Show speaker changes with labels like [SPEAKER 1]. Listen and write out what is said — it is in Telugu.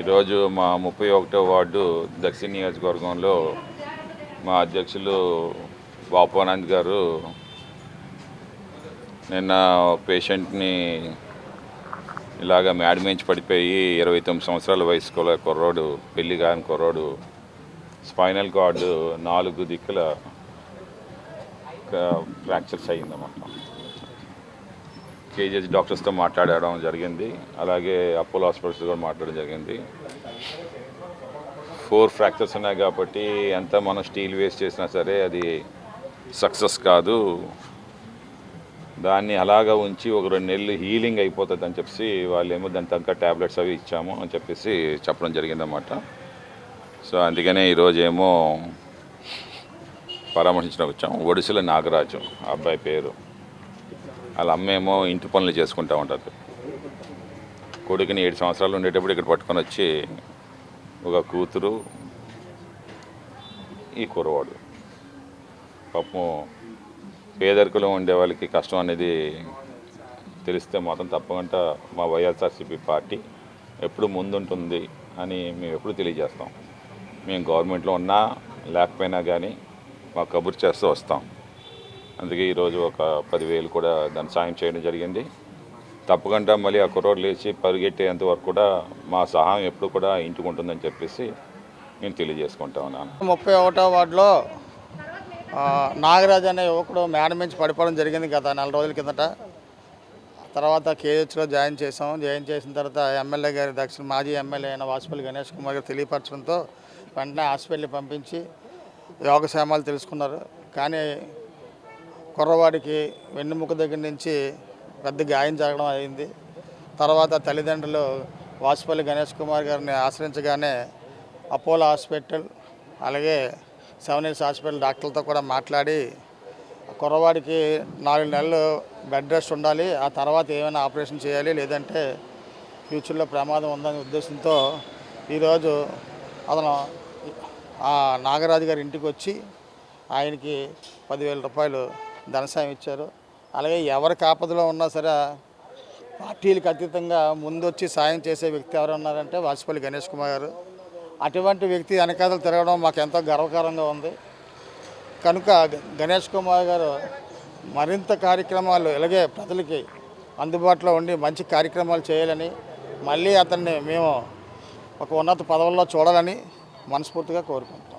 [SPEAKER 1] ఈరోజు మా ముప్పై ఒకటో వార్డు దక్షిణ నియోజకవర్గంలో మా అధ్యక్షులు బాపానంద్ గారు నిన్న పేషెంట్ని ఇలాగ మేడమించి పడిపోయి ఇరవై తొమ్మిది సంవత్సరాల వయసు కుర్రోడు పెళ్ళి కాని కుర్రోడు స్పైనల్ కార్డు నాలుగు దిక్కుల ఫ్రాక్చర్స్ అయ్యిందన్నమాట. కేజీహెచ్ డాక్టర్స్తో మాట్లాడడం జరిగింది. అలాగే అపోలో హాస్పిటల్స్ కూడా మాట్లాడడం జరిగింది. ఫోర్ ఫ్రాక్చర్స్ ఉన్నాయి కాబట్టి ఎంత మనం స్టీల్ వేస్ట్ చేసినా సరే అది సక్సెస్ కాదు. దాన్ని అలాగా ఉంచి ఒక రెండు నెలలు హీలింగ్ అయిపోతుంది అని చెప్పేసి వాళ్ళేమో దాని తగ్గ ట్యాబ్లెట్స్ అవి ఇచ్చాము అని చెప్పేసి చెప్పడం జరిగిందన్నమాట. సో అందుకనే ఈరోజు ఏమో పరామర్శించడానికి వచ్చాము. ఒడిశల నాగరాజు ఆ అబ్బాయి పేరు. వాళ్ళ అమ్మేమో ఇంటి పనులు చేసుకుంటూ ఉంటుంది. కొడుకుని ఏడు సంవత్సరాలు ఉండేటప్పుడు ఇక్కడ పట్టుకొని వచ్చి ఒక కూతురు ఈ కురవాడు పాపం పేదరికలో ఉండే వాళ్ళకి కష్టం అనేది తెలిస్తే మాత్రం తప్పకుండా మా వైఎస్ఆర్సీపీ పార్టీ ఎప్పుడు ముందుంటుంది అని మేము ఎప్పుడు తెలియజేస్తాం. మేము గవర్నమెంట్లో ఉన్నా లేకపోయినా కానీ మా కబుర్ చేస్తూ వస్తాం. అందుకే ఈరోజు ఒక పదివేలు కూడా దాన్ని సాయం చేయడం జరిగింది. తప్పకుండా మళ్ళీ ఆ కుర్రోడు లేచి పరిగెట్టేంత వరకు కూడా మా సహాయం ఎప్పుడు కూడా ఇంటికి ఉంటుందని చెప్పేసి నేను తెలియజేసుకుంటా ఉన్నాను
[SPEAKER 2] ముప్పై ఒకటో వార్డులో నాగరాజ్ అనే యువకుడు మేడ నుంచి పడిపోవడం జరిగింది గత నెల రోజుల కిందట. తర్వాత కేహెచ్లో జాయిన్ చేసాం జాయిన్ చేసిన తర్వాత ఎమ్మెల్యే గారి దక్షిణ మాజీ ఎమ్మెల్యే అయిన వాసుపల్లి గణేష్ కుమార్ గారు తెలియపరచడంతో వెంటనే హాస్పిటల్కి పంపించి యోగక్షేమాలు తెలుసుకున్నారు. కానీ కుర్రవాడికి వెన్నుముక దగ్గర నుంచి పెద్ద గాయం జరగడం అయింది. తర్వాత తల్లిదండ్రులు వాసుపల్లి గణేష్ కుమార్ గారిని ఆశ్రయించగానే అపోలో హాస్పిటల్ అలాగే సెవెన్ ఇయర్స్ హాస్పిటల్ డాక్టర్లతో కూడా మాట్లాడి కుర్రవాడికి నాలుగు నెలలు బెడ్ రెస్ట్ ఉండాలి ఆ తర్వాత ఏమైనా ఆపరేషన్ చేయాలి లేదంటే ఫ్యూచర్లో ప్రమాదం ఉందనే ఉద్దేశంతో ఈరోజు అతను ఆ నాగరాజు గారి ఇంటికి వచ్చి ఆయనకి పదివేల రూపాయలు ధనసాయం ఇచ్చారు. అలాగే ఎవరికి ఆపదలో ఉన్నా సరే పార్టీలకు అతీతంగా ముందొచ్చి సాయం చేసే వ్యక్తి ఎవరు ఉన్నారంటే వాసుపల్లి గణేష్ కుమార్ గారు. అటువంటి వ్యక్తి వెనకాతలు తిరగడం మాకు ఎంతో గర్వకారంగా ఉంది. కనుక గణేష్ కుమార్ గారు మరింత కార్యక్రమాలు ఇలాగే ప్రజలకి అందుబాటులో ఉండి మంచి కార్యక్రమాలు చేయాలని మళ్ళీ అతన్ని మేము ఒక ఉన్నత పదవుల్లో చూడాలని మనస్ఫూర్తిగా కోరుకుంటాం